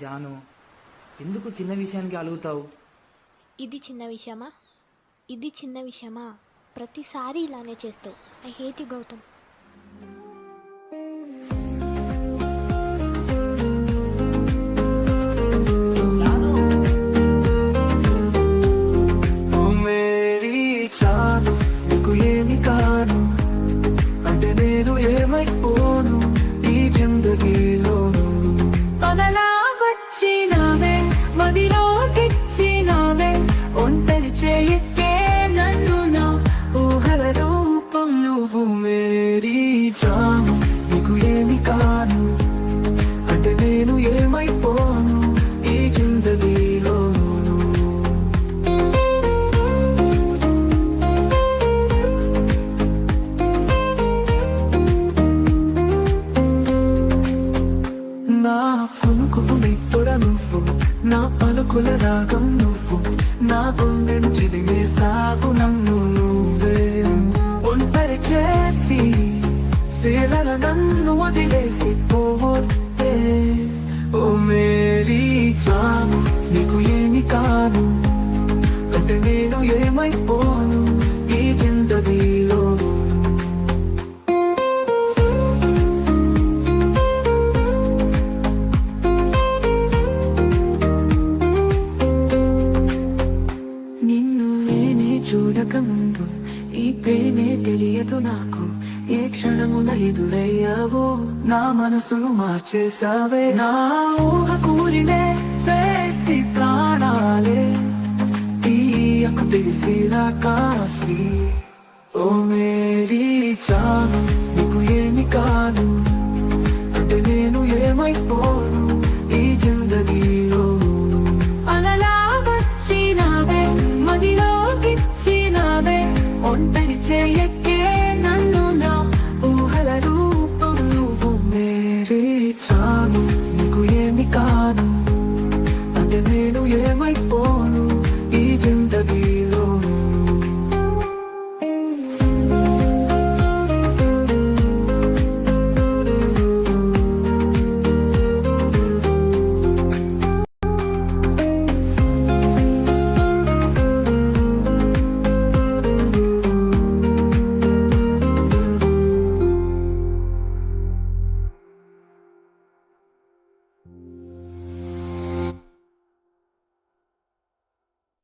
జాను ఎందుకు చిన్న విషయానికి అలుగుతావు? ఇది చిన్న విషయమా? ఇది చిన్న విషయమా? ప్రతిసారి ఇలానే చేస్తావు. I hate you Gautam. ఏమి కాను? అంటే నేను ఏమైపోను? ఈ అదలా వచ్చినావే మదిలోకిచ్చినావే ఒంటరి చేయకే నన్ను నా ఊహల రూపం నువ్వు మేరీ చాను నీకు ఏమి కాను అంటే నేను ఏమైపోను ఈ జిందగీలోను. నా కునుకుకు నిత్తుడ నువ్వు. నా పలుకుల రాగం నువ్వు. నా గుండెను చిదిమేసావు నన్ను నువ్వే. ఒంటరి చేసి శీలల నన్ను వదిలేసి పోతే. ఓ మేరీ చాను నీకు ఏమి కాను అంటే నేను ఏమైపోను? నాకు ఏ క్షణమున ఎదురయ్యావో. నా మనసును మార్చేసావే నా ఊహ కూరినే వేసి ప్రాణాలే. తీయకు తెలిసిలా కాసి ఓ మేరీ చాను నీకు ఏమి కాను అంటే నేను ఏమైపోను white